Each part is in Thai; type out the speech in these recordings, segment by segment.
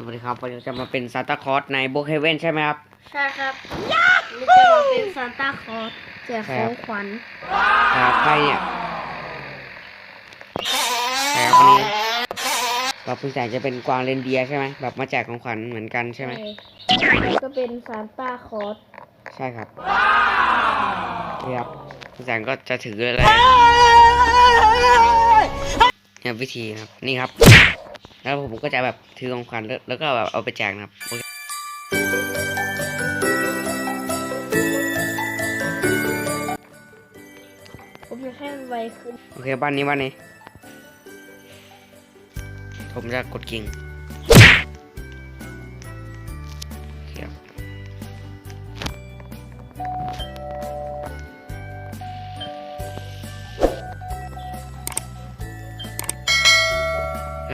สวัสดีครับวันนี้จะมาเป็นซานตาคลอสในโบเฮเว่นใช่ไหมครับ ใช่ครับนี่จะมาเป็นซานต้าคลอสแจกของขวัญครับใครเนี่ยใครครับวันนี้เราคุณแสงจะเป็นกวางเรนเดียร์ใช่ไหมแบบมาแจกของขวัญเหมือนกันใช่ไหมแล้วก็เป็นซานต้าคลอสใช่ครับนี่ครับคุณแสงก็จะถืออะไรเนี่ยวิธีนะครับนี่ครับ แล้วผมก็จะแบบถือของขวัญแล้วแล้วก็แบบเอาไปแจกนะครับโอเคผมจะให้มันไวขึ้น โอเคบ้านนี้บ้านนี้ ผมจะกดกิ่ง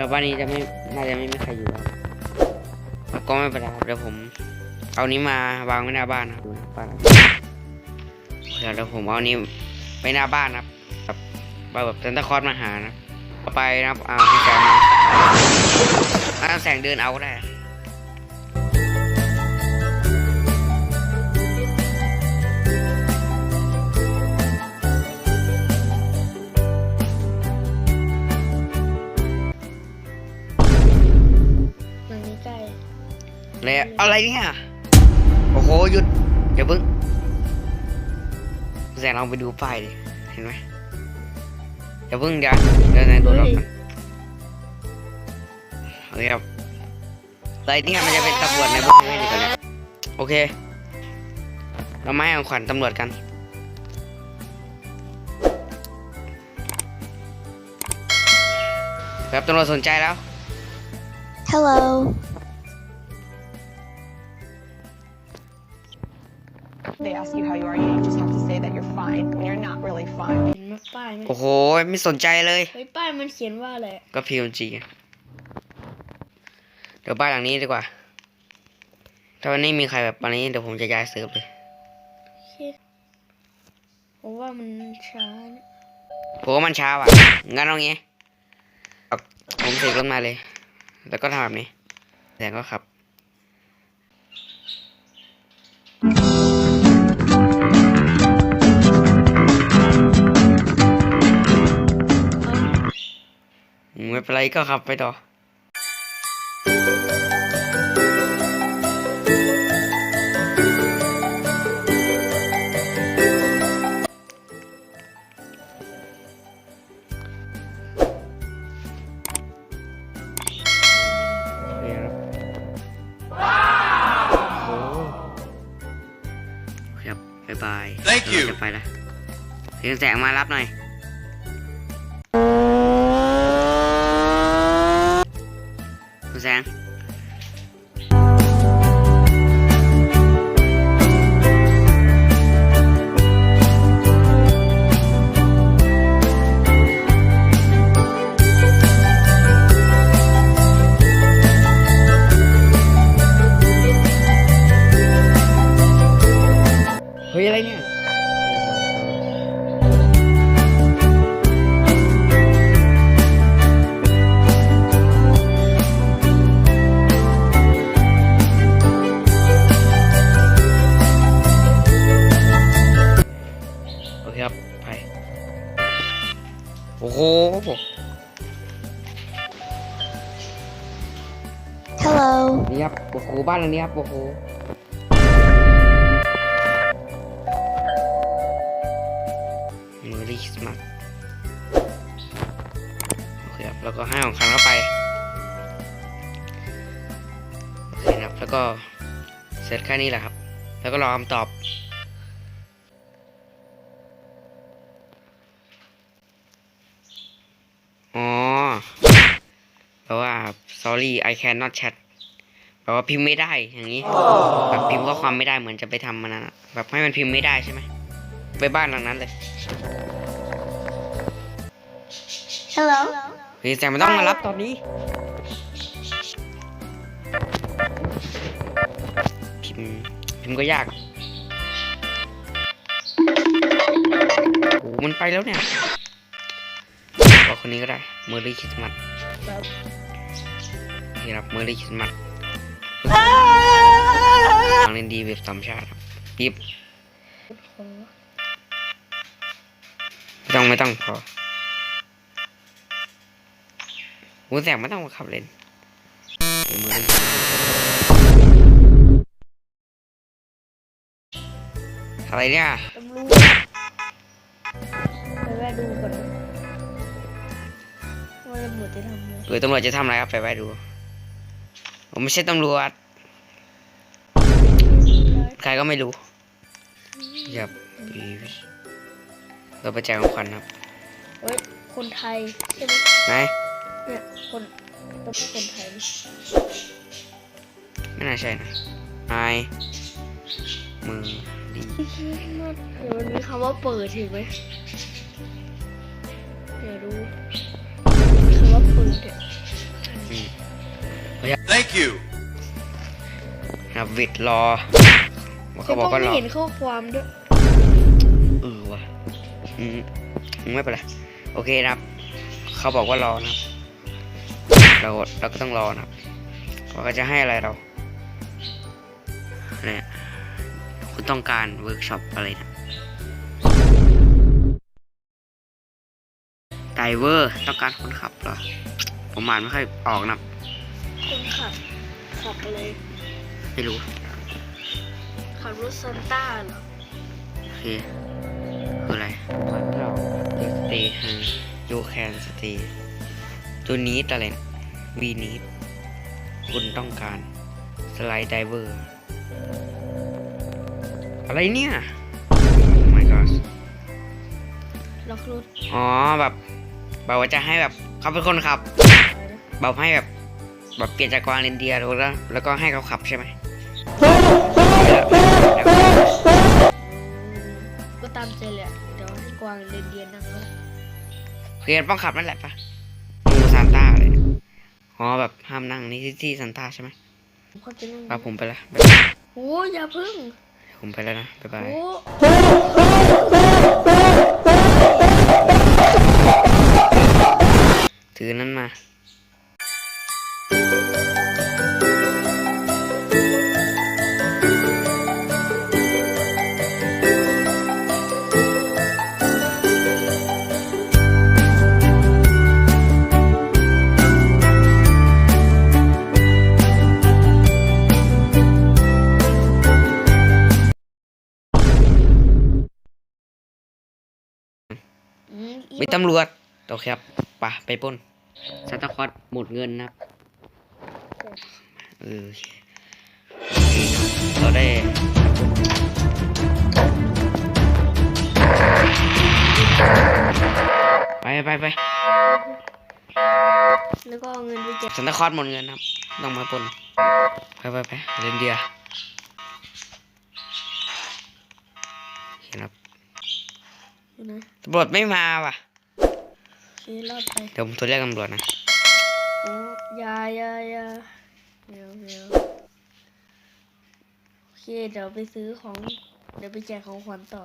แล้วบ้านนี้จะไม่น่าจะไม่มีใครอยู่แล้วแล้วก็ไม่เป็นไรครับเดี๋ยวผม เอานี้มาวางไว้หน้าบ้านนะครับดูนะบ้านเดี๋ยวผมเอานี้ไปหน้าบ้านนะครับแบบแบบซันตาคลอสมาหานะไปนะครับเอาพี่แสงมาเอาแสงเดินเอาก็ได้ เลยอะไรเนี่ยโอ้โหหยุดเดี๋ยวเพิ่งแสงลองไปดูป้ายดิเห็นไหมเดี๋ยวเพิ่งเดี๋ยวเดี๋ยวไหนตัวเรากันโอเคครับอะไรเนี่ยมันจะเป็นตำรวจในพวกนี้ดีกว่าเนี่ยโอเค เราไม่ให้ของขวัญตำรวจกันครับตำรวจสนใจแล้ว Hello They ask you how you are, you just have to say that you're fine when you're not really fine. เห็นไหมป้ายไหมโอ้โห ไม่สนใจเลย เฮ้ยป้ายมันเขียนว่าอะไรก็ PMG เดี๋ยวบ้านหลังนี้ดีกว่า ถ้าวันนี้มีใครแบบวันนี้เดี๋ยวผมจะย้ายเซิร์ฟเลยเชี่ยผมว่ามันช้านะผมว่ามันช้าว่ะ งั้นเอางี้เอาผมเสกรถมาเลย แล้วก็ทำแบบนี้แต่ก็ขับ ไม่เป็นไรก็ขับไปต่อโอเคครับโอ้โอเคครับบ๊ายบาย Thank you เราจะไปแล้วเสียงแสงมารับหน่อย คุ อ้โห Hello นี่ครับโอ้โหบ้านหลังนี้ครับโอ้โหมือรีสมัสโอเคครับแล้วก็ให้ของคันเข้าไปโอเคนะครับแล้วก็เสร็จแค่นี้แหละครับ แล้วก็รอคำตอบ อ๋อแปลว่า sorry I cannot chat แปลว่าพิมพ์ไม่ได้อย่างนี้แบบพิมพ์ข้อความไม่ได้เหมือนจะไปทำมันนะแบบให้มันพิมพ์ไม่ได้ใช่ไหมไปบ้านหลังนั้นเลย Hello เฮ้ยแต่มันต้องมารับตอนนี้ พิมพ์พิมพ์ก็ยากโอ้โหมันไปแล้วเนี่ยบอกคนนี้ก็ได้เมอรี่คริสต์มาส ครับนี่ครับเมอรี่คริสต์มาสฟังเล่นดีแบบสามชาติครับปิ๊บขอไม่ต้องไม่ต้องพอหูแสงไม่ต้องมาขับเล่นเดี๋ยวมือเล่นอะไรเนี่ยตำรวจไปแวะดูก่อนนะว่าตำรวจจะทำอะไรหรือตำรวจจะทำอะไรครับไปไว้ดู ผมไม่ใช่ตำรวจ ใครก็ไม่รู้ยับเราไปแจกของขวัญครับ เฮ้ย คนไทยใช่ไหมไหน เนี่ย คนต้องเป็นคนไทยนะไม่น่าใช่นะไอมือดีเดี๋ยวมันมีคำว่าเปิดเห็นไหมเดี๋ยวดูมีคำว่าเปิดเนี่ยอืม Thank you. ครับวิดรอว่าแต่เขาบอกก็ว่ารไม่อเห็นข้อความด้วยเออว่ะอืมไม่เป็นไรโอเคนะครับ เขาบอกว่ารอนะครับเราเราก็ต้องรอนะครับว่าเขาจะให้อะไรเราเนี่ยคุณต้องการเวิร์กช็อปอะไรนะไดเวอร์ต้องการคนขับเหรอผมอ่านไม่ค่อยออกนะครับ คนขับขับอะไรไม่รู้ขับรถซันต้าเหรอโอเคคืออะไรวันเรา stay hang you can stay ตัวนี้อะไรนะ we need คุณต้องการ slide diver อะไรเนี่ย oh my god ล็อกรถอ๋อแบบแบบว่าจะให้แบบเขาเป็นคนขับอะไรนะแบบให้แบบ แบบเปลี่ยนจากกวางเรนเดียร์แล้วแล้วก็ให้เขาขับใช่ไหมก็ตามใจแหละเดี๋ยวให้กวางเรนเดียร์นั่งแล้วเรียนป้องขับนั่นแหละปะดูซานต้าเลยอ๋อแบบห้ามนั่งนี่ที่ที่ซานต้าใช่ไหมผมก็จะนั่งปะผมไปละโอ้ยอย่าพึ่ง ผมไปแล้วนะบ๊ายบายโอ้ถือนั้นมาอื มอีมีตำรวจโอเคครับปะไปปล้นซานตาคลอสหมดเงินนะครับ เออโอเคเราได้ไปไปไปแล้วก็เอาเงินไปแจกซานตาคลอสหมดเงินนะครับต้องมาปล้นไปไปไปเรนเดียร์เห็นครับอยู่นะตำรวจไม่มาว่ะโอเครอดไปเดี๋ยวผมโทรเรียกตำรวจนะโอ้อยาอยาอยา เดี๋ยวเดี๋ยวโอเค เดี๋ยวไปซื้อของ เดี๋ยวไปแจกของขวัญต่อ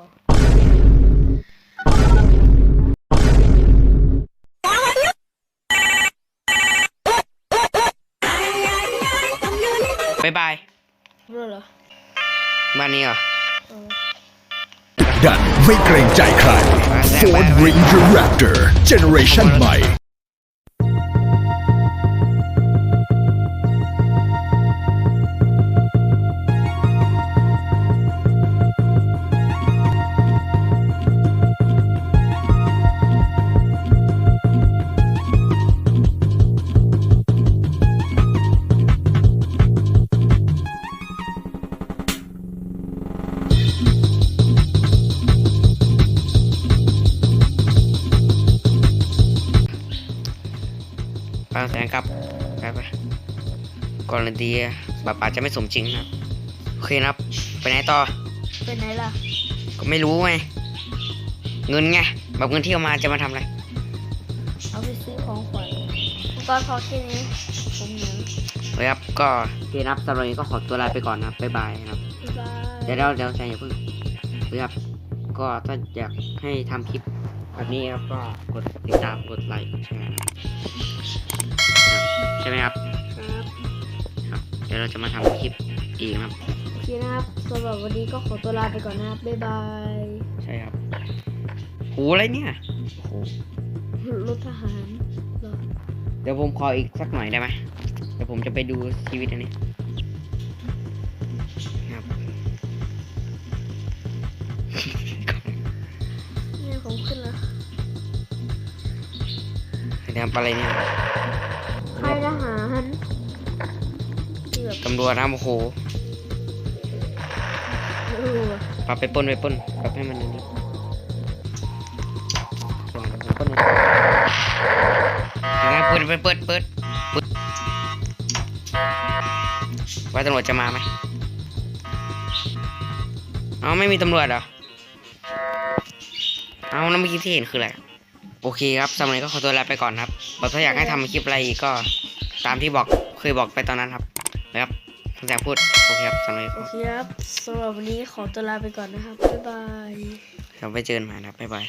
บ๊ายบาย รู้เหรอบ้านนี้เหรอเออดันไม่เกรงใจใคร Ford Ranger Raptor Generation ใหม่ บางแสนครับไปไปก่อนดีแบบอาจจะไม่สมจริงนะครับโอเคนะครับ ไปไหนต่อ ไปไหนล่ะ ก็ไม่รู้ไง เงินไง แบบเงินที่เอามาจะมาทำอะไร เอาไปซื้อของขวัญก็พอแค่นี้ผมเหนื่อยโอเคครับ ก็โอเคนะครับสำหรับวันนี้ก็ขอตัวลาไปก่อนนะครับบ๊ายบายนะครับบ๊ายบายเดี๋ยวเราเดี๋ยวใจอย่าเพิ่งโอเคครับ ก็ถ้าอยากให้ทำคลิปแบบนี้ครับก็กดติดตามกดไลค์กดแชร์นะครับ ใช่ไหมครับครับ ครับเดี๋ยวเราจะมาทำคลิปอีกนะครับ โอเคนะครับสำหรับวันนี้ก็ขอตัวลาไปก่อนนะครับ บ๊ายบาย ใช่ครับโหอะไรเนี่ยโหรถทหารเหรอเดี๋ยวผมขออีกสักหน่อยได้ไหมเดี๋ยวผมจะไปดูชีวิตอันนี้ครับเนี่ยผมขึ้นแล้ว เดี๋ยวอะไรเนี่ยค่าย ที่แบบตำรวจนะโอ้โหเออปรับไปปล้นไปปล้นปรับให้มันนี่ส่งไปปล้นนะเดี๋ยวนะเปิดเปิดเปิดเปิดเปิดว่าตำรวจจะมาไหมเอาไม่มีตำรวจเหรอ เอาแล้วเมื่อกี้ที่เห็นคืออะไร โอเคครับสำหรับวันนี้ก็ขอตัวลาไปก่อนครับบอกถ้าอยากให้ทำคลิปอะไรอีกก็ตามที่บอกเคยบอกไปตอนนั้นครับ นะครับคุณแสงพูดโอเคครับสำหรับวันนี้โอก็เคครับสำหรับวันนี้ขอตัวลาไปก่อนนะครับบ๊ายบายเราไปเจอกันใหม่นะครับบ๊ายบาย